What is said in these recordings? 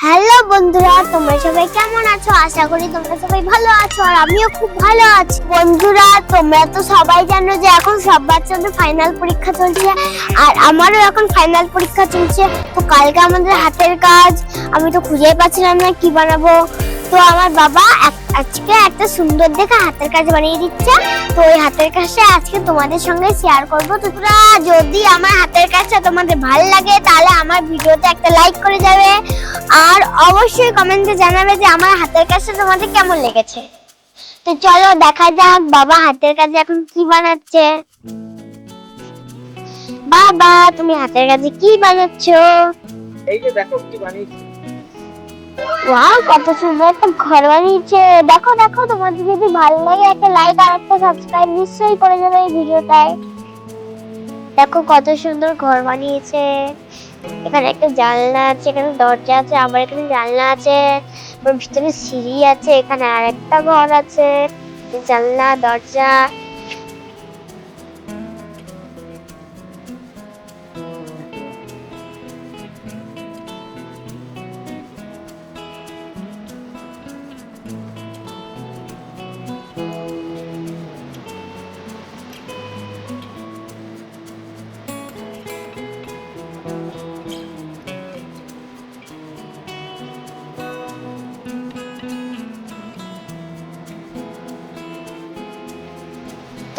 Hello বন্ধুরা, তোমরা সবাই কেমন আছো? আশা করি তোমরা সবাই ভালো আছো আর আমিও খুব ভালো আছি। বন্ধুরা, তোমরা তো সবাই জানো যে এখন সব বাচ্চাদের ফাইনাল পরীক্ষা চলছে আর আমারও এখন ফাইনাল পরীক্ষা চলছে। তো কালকে আমাদের হাতের কাজ, আমি তো খুঁজেই পাচ্ছিলাম না কি বানাবো। তো আমার বাবা এক- আজকে একটা সুন্দর দেখে হাতের কাজ বানিয়ে দিচ্ছে। তো ওই হাতের কাজটা আজকে তোমাদের সঙ্গে শেয়ার করব। তোমরা যদি আমার হাতের কাজটা তোমাদের ভালো লাগে, তাহলে আমার ভিডিওতে একটা লাইক করে যাবে। আর অবশ্যই কমেন্টে জানাবে যে আমার হাতের কাজটা তোমাদের কেমন লেগেছে। তো চলো দেখা যাক বাবা হাতের কাজে এখন কি বানাচ্ছে। বাবা, তুমি হাতের কাজে কি বানাচ্ছো? এই যে দেখো, কি বানিয়েছি। ওয়াও কত সুন্দর একটা ঘর বানিয়েছে। দেখো দেখো, তোমাদের যদি ভালো লাগে একটা লাইক আর একটা সাবস্ক্রাইব নিশ্চয়ই করে যাবে এই ভিডিওটায়। দেখো, কত সুন্দর ঘর বানিয়েছে। এখানে একটা জানলা আছে, এখানে দরজা আছে আবার এখানে জানলা আছে। ভিতরে সিঁড়ি আছে, এখানে আরেকটা ঘর আছে। জানলা, দরজা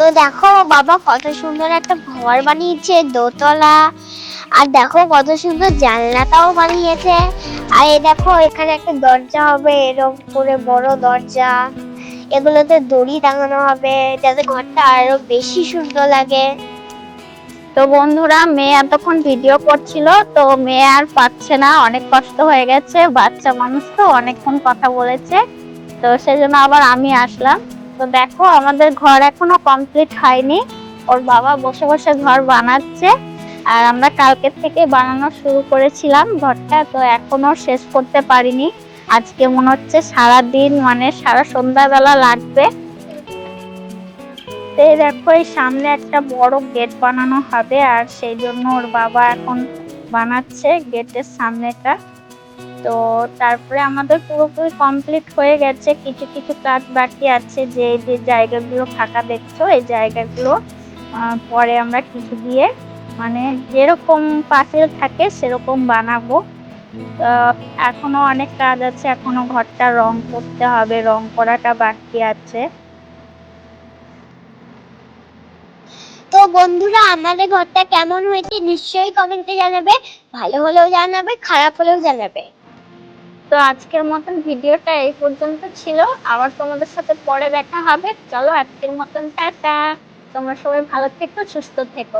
তো দেখো বাবা কত সুন্দর একটা ঘর বানিয়েছে, দোতলা। আর দেখো, কত সুন্দর জানলাটাও বানিয়েছে। আর এই দেখো, এখানে একটা দরজা হবে এরকম করে বড় দরজা। এগুলোতে দড়ি টাঙানো হবে, যাতে ঘরটা আরও বেশি সুন্দর লাগে। তো বন্ধুরা, মেয়ে এতক্ষণ ভিডিও করছিল, তো মেয়ে আর পাচ্ছে না, অনেক কষ্ট হয়ে গেছে। বাচ্চা মানুষ তো অনেকক্ষণ কথা বলেছে। তো সেজন্য আবার আমি আসলাম। তো দেখো, আমাদের ঘর এখনও কমপ্লিট হয়নি। ওর বাবা বসে বসে ঘর বানাচ্ছে। আর আমরা কালকে থেকে বানানো শুরু করেছিলাম ঘরটা, তো এখনও শেষ করতে পারিনি। আজকে মনে হচ্ছে সারা দিন মানে সারা সন্ধ্যাবেলা লাগবে। তো দেখো, এই সামনে একটা বড় গেট বানানো হবে, আর সেই জন্য ওর বাবা এখন বানাচ্ছে গেটের সামনেটা। তো তারপরে আমাদের পুরোপুরি কমপ্লিট হয়ে গেছে, কিছু কিছু কাজ বাকি আছে যে যে জায়গাগুলো ফাঁকা দেখছ, এই জায়গাগুলো পরে আমরা কিছু দিয়ে মানে যেরকম পাঁচিল থাকে সেরকম বানাবো। এখনও অনেক কাজ আছে, এখনও ঘরটা রং করতে হবে, রং করাটা বাকি আছে। তো বন্ধুরা, আমাদের ঘরটা কেমন হয়েছে নিশ্চয়ই কমেন্টে জানাবে, ভালো হলেও জানাবে, খারাপ হলেও জানাবে। তো আজকের মতন ভিডিওটা এই পর্যন্ত ছিল। আবার তোমাদের সাথে পরে দেখা হবে। চলো আজকের মতন টাটা। তোমরা সবাই ভালো থেকো, সুস্থ থেকো।